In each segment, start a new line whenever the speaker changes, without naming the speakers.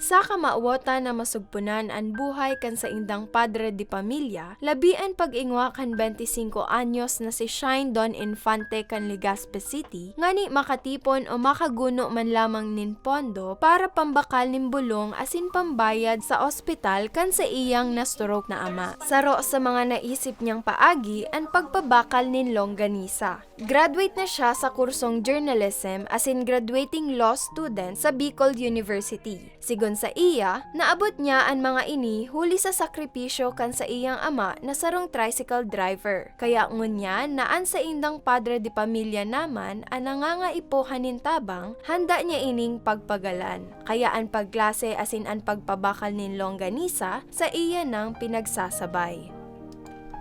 Sa kamawota na masugpunan ang buhay kan sa indang padre di pamilya, labian pag-ingwa kan 25 anyos na si Shine Don Infante kan Legazpi City, ngani makatipon o makaguno man lamang nin pondo para pambakal nin bulong asin pambayad sa ospital kan sa iyang na stroke na ama. Saro sa mga naisip niyang paagi ang pagpabakal nin longganisa. Graduate na siya sa kursong journalism asin graduating law student sa Bicol University. Sigon sa iya, naabot niya ang mga ini huli sa sakripisyo kan sa iyang ama na sarong tricycle driver. Kaya ngunya naan sa indang padre di pamilya naman ang nangangaipohanin tabang, handa niya ining pagpagalan. Kaya ang pagklase asin ang pagpabakal nin longganisa sa iya nang pinagsasabay.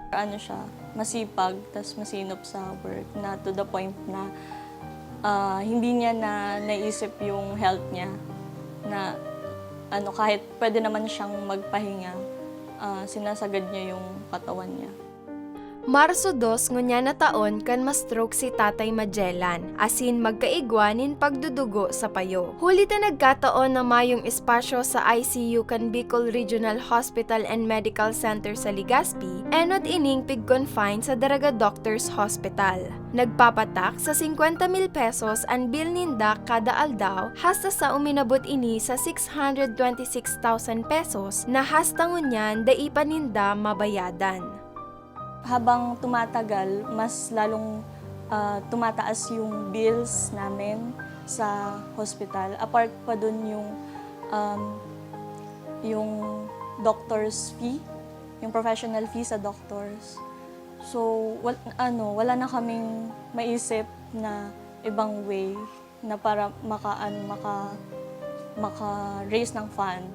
ano siya, masipag, tas masinop sa work na to the point na ah, hindi niya na naisip yung health niya na ano kahit pwede naman siyang magpahinga, ah, sinasagad niya yung katawan niya.
Marso 2 ngunya na taon kan ma-stroke si Tatay Magellan, asin magkaigwanin pagdudugo sa payo. Huli ta nagkataon na mayong espasyo sa ICU kan Bicol Regional Hospital and Medical Center sa Legazpi, enod ining pig-confine sa Daraga Doctors Hospital. Nagpapatak sa 50 mil pesos ang bill ninda kada aldaw hasta sa uminabot ini sa 626,000 pesos na hastangon niyan da ipaninda mabayadan.
Habang tumatagal, mas lalong ah, tumataas yung bills namin sa hospital. Apart pa dun yung um, yung doctor's fee, yung professional fee sa doctors. So, wal, ano, wala na kaming maisip na ibang way na para maka, ano, maka, maka-raise ng fund.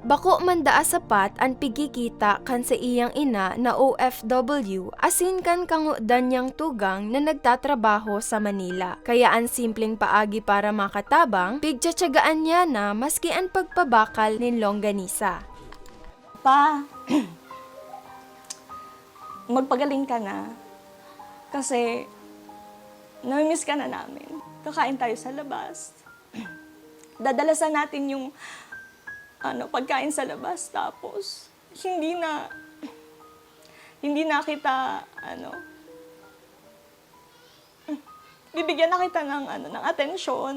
Bako man daa sapat ang pigikita kan sa iyang ina na OFW asin kan kangudan niyang tugang na nagtatrabaho sa Manila. Kaya ang simpleng paagi para makatabang, pigtsatsagaan niya na maski ang pagpabakal nin longganisa.
Pa, magpagaling ka na. Kasi, namimiss ka na namin. Kakain tayo sa labas. Dadalasan natin yung ano, pagkain sa labas. Tapos, hindi na, hindi na kita, ano, bibigyan na kita ng, ano, ng atensyon.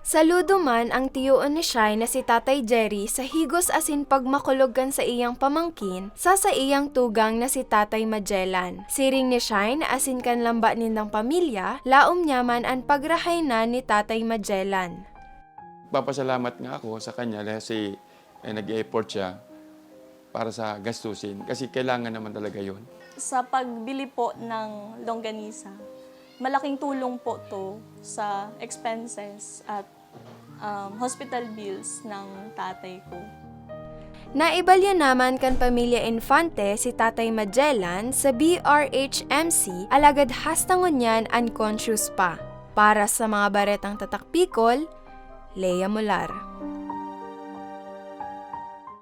Saludo man ang tiyoon ni Shai na si Tatay Jerry sa higos asin pagmakulugan sa iyang pamangkin sa sa iyang tugang na si Tatay Magellan. Siring ni Shai na asin kan lamba nindang pamilya, laom niya man ang pagrahay na ni Tatay Magellan.
Papasalamat nga ako sa kanya kasi eh, nag-effort siya para sa gastusin. Kasi kailangan naman talaga yon.
sa pagbili po ng longganisa, malaking tulong po to sa expenses at um, hospital bills ng tatay ko.
Naibalya naman kan pamilya Infante si Tatay Magellan sa BRHMC alagad hastangon niyan unconscious pa. Para sa mga baretang tatakpikol, Leia molara.